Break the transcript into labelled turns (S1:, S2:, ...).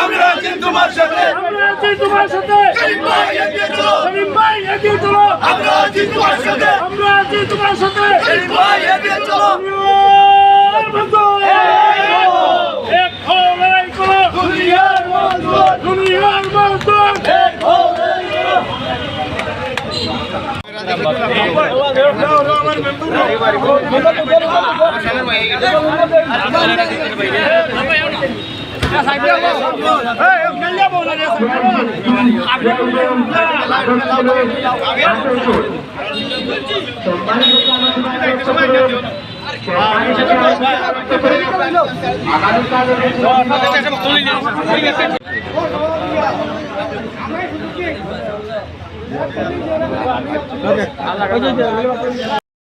S1: আমরা আছি তোমার সাথে।
S2: আমরা আছি তোমার সাথে
S1: আমরা আছি তোমার সাথে। আগামীকাল Okay.